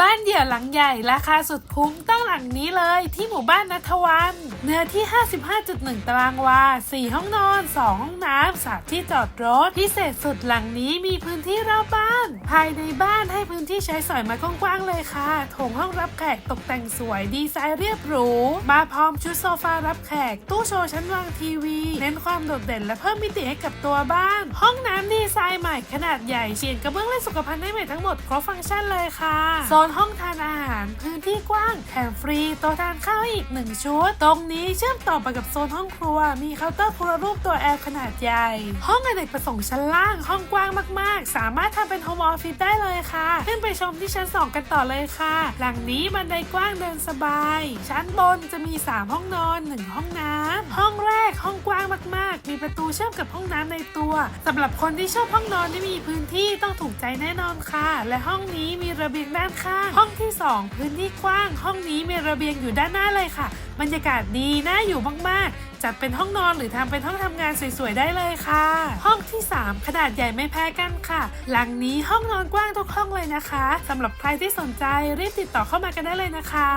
บ้านเดี่ยวหลังใหญ่ราคาสุดคุ้มต้องหลังนี้เลยที่หมู่บ้านนัทวัน เนื้อที่ 55.1 ตารางวา 4 ห้องนอน 2 ห้องน้ำสาที่จอดรถ พิเศษสุดหลังนี้มีพื้นที่รอบบ้าน ภายในบ้านให้พื้นที่ใช้สอยมากว้างๆเลยค่ะโถงห้องรับแขกตกแต่งสวยดีไซน์เรียบหรู มาพร้อมชุดโซฟารับแขก ตู้โชว์ชั้นวางทีวี เน้นความโดดเด่นและเพิ่มมิติให้กับตัวบ้าน ห้องน้ำ ไซน์ใหม่ขนาดใหญ่เฉียนกระเบื้องและสุขภัณฑ์ได้ใหม่ทั้งหมดครบฟังก์ชันเลยค่ะ โซนห้องทานอาหารพื้นที่กว้างแถมฟรีโต๊ะทานข้าวอีกหนึ่งชุด ตรงนี้เชื่อมต่อไปกับโซนห้องครัว มีเคาน์เตอร์ครัวรูปตัวแอลขนาดใหญ่ ห้องอเนกประสงค์ชั้นล่างห้องกว้างมาก ๆ สามารถทำเป็นโฮมออฟฟิศได้เลยค่ะ ขึ้นไปชมที่ชั้น 2 กันต่อเลยค่ะ หลังนี้บันไดกว้างเดินสบาย ชั้นบนจะมี 3 ห้องนอน 1 ห้องน้ำห้องแรก ห้องกว้างมากๆ มีประตูเชื่อมกับห้องน้ำในตัวสำหรับคนที่ชอบห้องนอนที่มีพื้นที่ต้องถูกใจแน่นอนค่ะ และห้องนี้มีระเบียงด้านข้าง ห้องที่ 2 พื้นที่กว้าง ห้องนี้มีระเบียงอยู่ด้านหน้าเลยค่ะ บรรยากาศดีน่าอยู่มากๆจัดเป็นห้องนอนหรือทำเป็นห้องทำงานสวยๆได้เลยค่ะ ห้องที่ 3 ขนาดใหญ่ไม่แพ้กันค่ะ หลังนี้ห้องนอนกว้างทุกห้องเลยนะคะสำหรับใครที่สนใจรีบติดต่อเข้ามากันได้เลยนะคะ